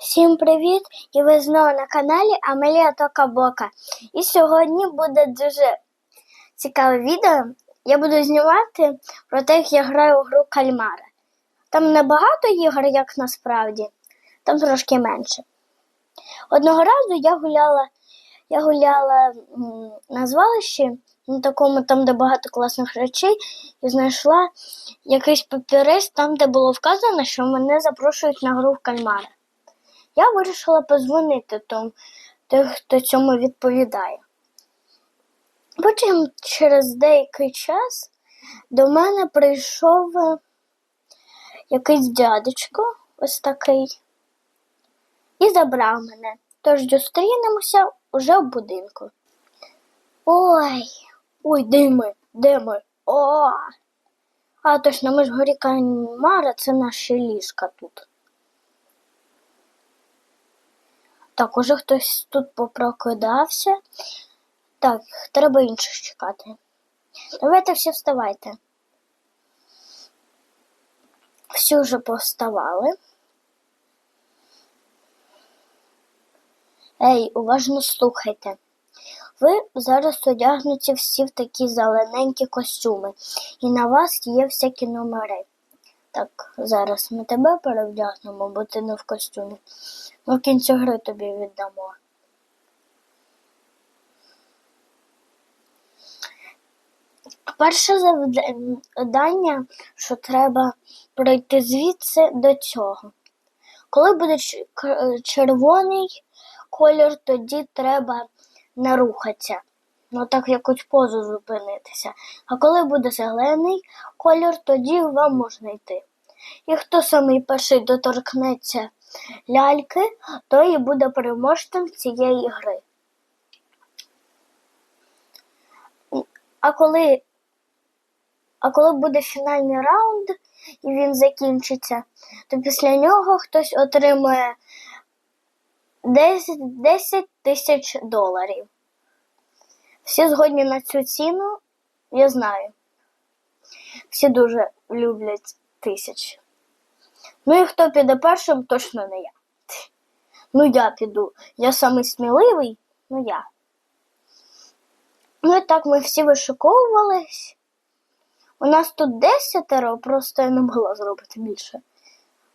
Всім привіт! І ви знову на каналі Амелія Тока Бока. І сьогодні буде дуже цікаве відео. Я буду знімати про те, як я граю у гру Кальмара. Там небагато ігор, як насправді, там трошки менше. Одного разу я гуляла, я гуляла на звалищі, на такому, там, де багато класних речей, і знайшла якийсь папірець, там, де було вказано, що мене запрошують на гру в Кальмара. Я вирішила позвонити тому, тих, хто цьому відповідає. Потім через деякий час до мене прийшов е, якийсь дядечко, ось такий, і забрав мене. Тож зустрінемося уже в будинку. Ой, ой, де ми? Де ми? О! А точно, ми ж горі Кальмара, це наші ліжка тут. Так, уже хтось тут попрокидався. Так, треба інших чекати. Давайте всі вставайте. Всі вже повставали. Ей, уважно слухайте. Ви зараз одягнуті всі в такі зелененькі костюми, і на вас є всякі номери. Так, зараз ми тебе перевдягнемо, бо ти не в костюмі. Ми в кінці гри тобі віддамо. Перше завдання, що треба пройти звідси до цього. Коли буде червоний колір, тоді треба не рухатися. Ну так якусь позу зупинитися. А коли буде зелений колір, тоді вам можна йти. І хто самий перший доторкнеться ляльки, той і буде переможцем цієї гри. А коли, а коли буде фінальний раунд і він закінчиться, то після нього хтось отримує 10, 10 тисяч доларів. Всі згодні на цю ціну, я знаю. Всі дуже люблять тисячі. Ну і хто піде першим, точно не я. Ну, я піду. Я самий сміливий, ну я. Ну і так ми всі вишиковувались. У нас тут десятеро, просто я не могла зробити більше.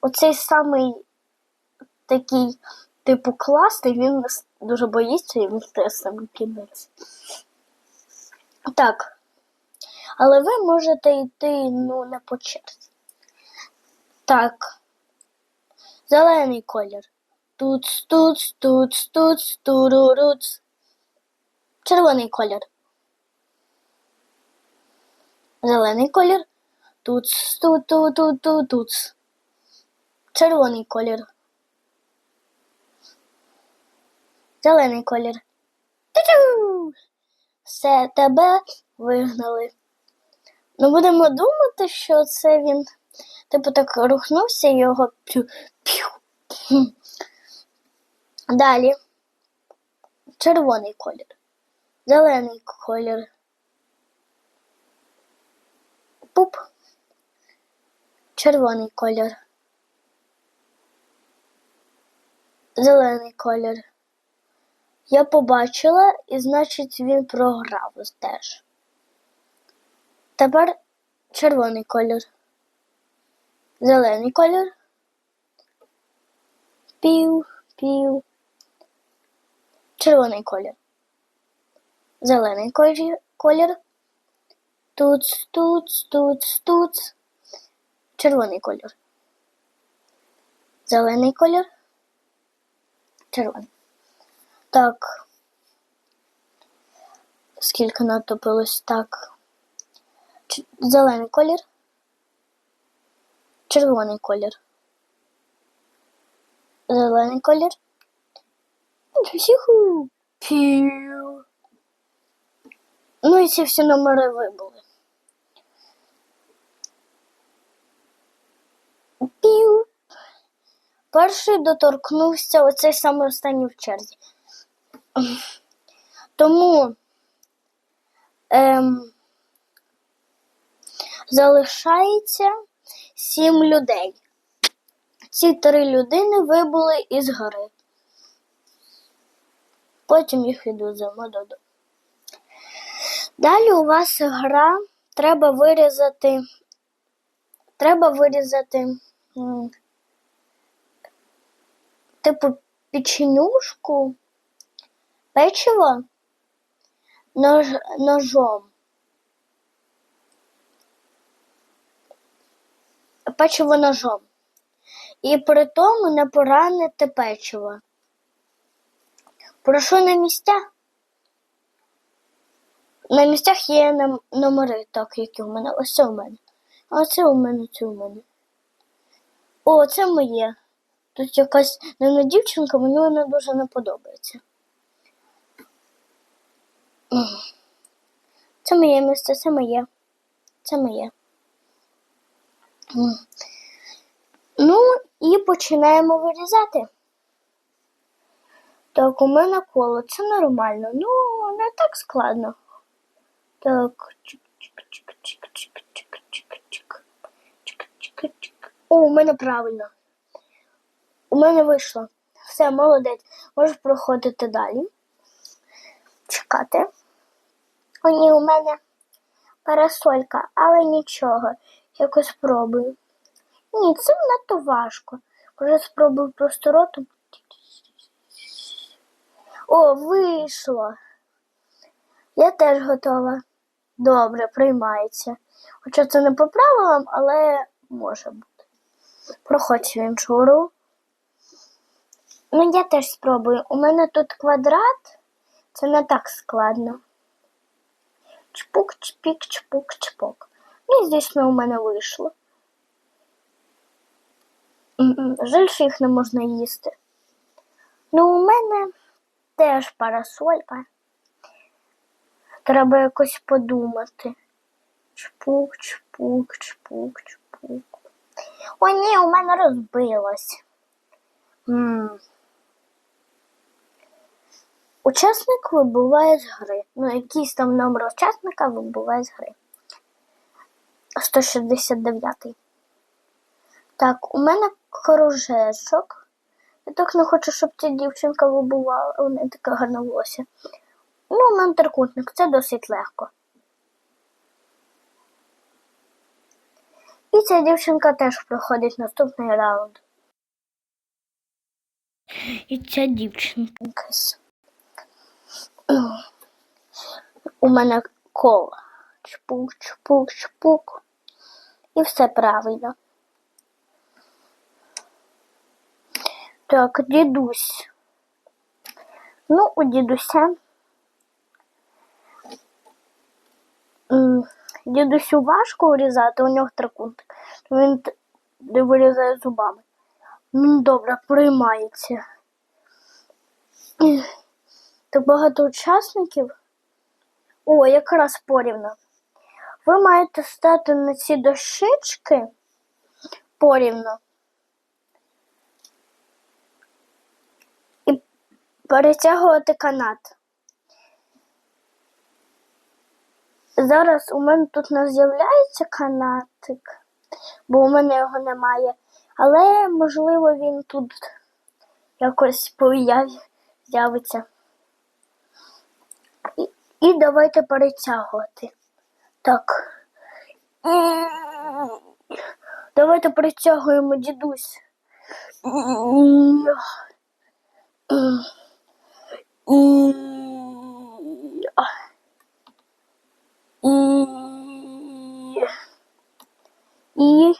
Оцей самий такий, типу, класний, він дуже боїться і він самий кінець. Так. Але ви можете йти, ну, не по черзі. Так. Зелений колір. Туц, туц, туц, туц, туруруц. Червоний колір. Зелений колір. Туц, ту, ту, ту, ту, туц. Червоний колір. Зелений колір. Тю-тю! Все, тебе вигнали. Ну, будемо думати, що це він, типу, так рухнувся його. Далі. Червоний колір. Зелений колір. Пуп. Червоний колір. Зелений колір. Я побачила, і значить він програв теж. Тепер червоний колір. Зелений колір. Пів, пів. Червоний колір. Зелений колір. Туц, туц, туц, туц. Червоний колір. Зелений колір. Червоний. Так. Скільки натопилось так. Зелений колір. Червоний колір. Зелений колір. Пів. Ну і ці всі номери вибули. Пів. Перший доторкнувся оцей самий останній в черзі. Тому ем, залишається сім людей. ці три людини вибули із гори. Потім їх відвеземо додому. Далі у вас гра треба вирізати. Треба вирізати типу печенюшку, печиво нож, ножом. Печиво ножом. І при тому не поранити печиво. Прошу на місцях. На місцях є номери, так, які у мене. Ось це у мене. А це у мене, це у мене. О, це моє. Тут якась дивна дівчинка, мені вона дуже не подобається. Це моє місце, це моє. Це моє. Ну, і починаємо вирізати. Так, у мене коло, це нормально. Ну, не так складно. Так, чик-чик-чик-чик-чик-чик-чик-чик. Чик-чик-чик. О, у мене правильно. У мене вийшло. Все, молодець. Можеш проходити далі. Чекати. О, ні, у мене парасолька, але нічого. Якось спробую. Ні, це надто важко. Може, спробую просто ротом. О, вийшло. Я теж готова. Добре, приймається. Хоча це не по правилам, але може бути. Проходь в. Ну, я теж спробую. У мене тут квадрат, це не так складно. Чпук, чпік, чпук, чпок. Ну, звісно, у мене вийшло. Жаль, що їх не можна їсти. Ну, у мене теж парасолька. Треба якось подумати. Чпук, чпук, чпук, чпук. О, ні, у мене розбилось. М. Учасник вибуває з гри. Ну, якийсь там номер учасника вибуває з гри. 169. Так, у мене кружечок. Я так не хочу, щоб ця дівчинка вибувала. У неї таке гарне волосся. Ну, у мене трикутник, це досить легко. І ця дівчинка теж проходить наступний раунд. І ця дівчинка. У мене коло. Чпук, чпук, чпук. І все правильно. Так, дідусь. Ну, у дідуся. Дідусю важко вирізати, у нього трикутник. Він вирізає зубами. Ну, добре, приймається. Так багато учасників. О, якраз порівно. Ви маєте стати на ці дощечки порівно. І перетягувати канат. Зараз у мене тут не з'являється канатик, бо у мене його немає. Але, можливо, він тут якось з'явиться. І, давайте перетягувати. Так. Давайте перетягуємо дідусь. І... І...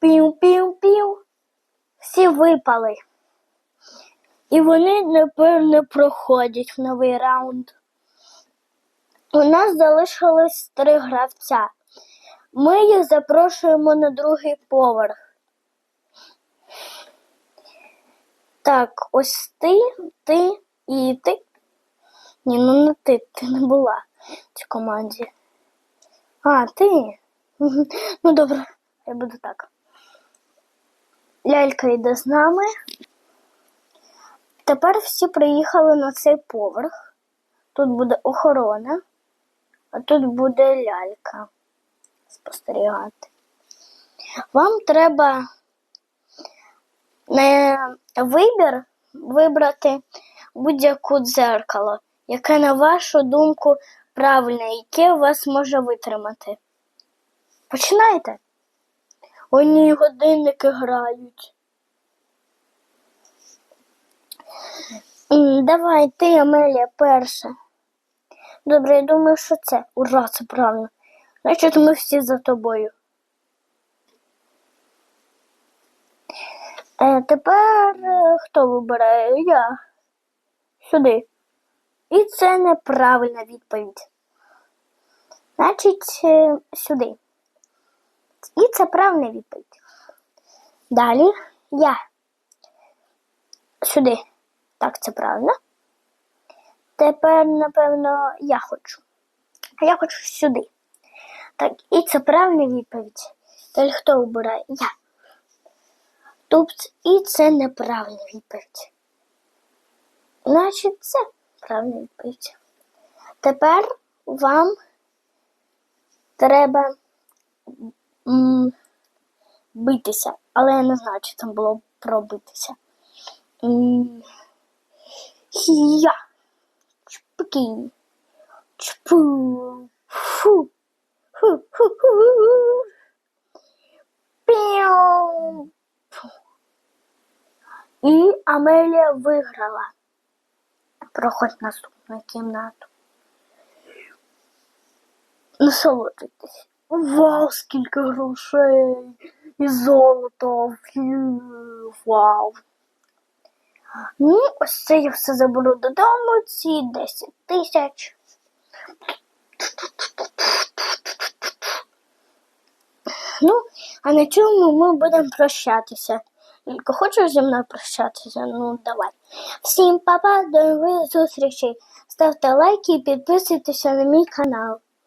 Пів-пів-пів. Всі випали. І вони не проходять в новий раунд. У нас залишилось три гравця. Ми їх запрошуємо на другий поверх. Так, ось ти, ти і ти. Ні, ну не ти, ти не була в цій команді. А, ти. Ну добре, я буду так. Лялька йде з нами. Тепер всі приїхали на цей поверх. Тут буде охорона, а тут буде лялька спостерігати. Вам треба на вибір вибрати будь-яку дзеркало, яке, на вашу думку, правильне, яке вас може витримати. Починайте. Вони годинники грають. Давай ти, Амелія, перша. Добре, я думаю, що це. Ура, це правильно. Значить, ми всі за тобою. Е, тепер е, хто вибирає? Я. Сюди. І це неправильна відповідь. Значить, е, сюди. І це правильна відповідь. Далі я. Сюди. Так, це правильно. Тепер, напевно, я хочу. Я хочу сюди. Так, і це правильна відповідь. Далі хто обирає? Я. Тобто, і це неправильна відповідь. Значить, це правильна відповідь. Тепер вам треба м, битися, але я не знаю, чи там було пробитися. М, Я. Чпки. Чпу. Фу. Фу. Фу. Фу. Піу. І Амелія виграла. Проходь в наступну кімнату. Насолоджуйтесь. Вау, скільки грошей! І золото. Фью, Вау. Ну, ось це я все заберу додому, ці 10 тисяч. Ну, а на цьому ми будемо прощатися. Тільки хочеш зі мною прощатися? Ну, давай. Всім па-па, до нових зустрічей. Ставте лайки і підписуйтеся на мій канал.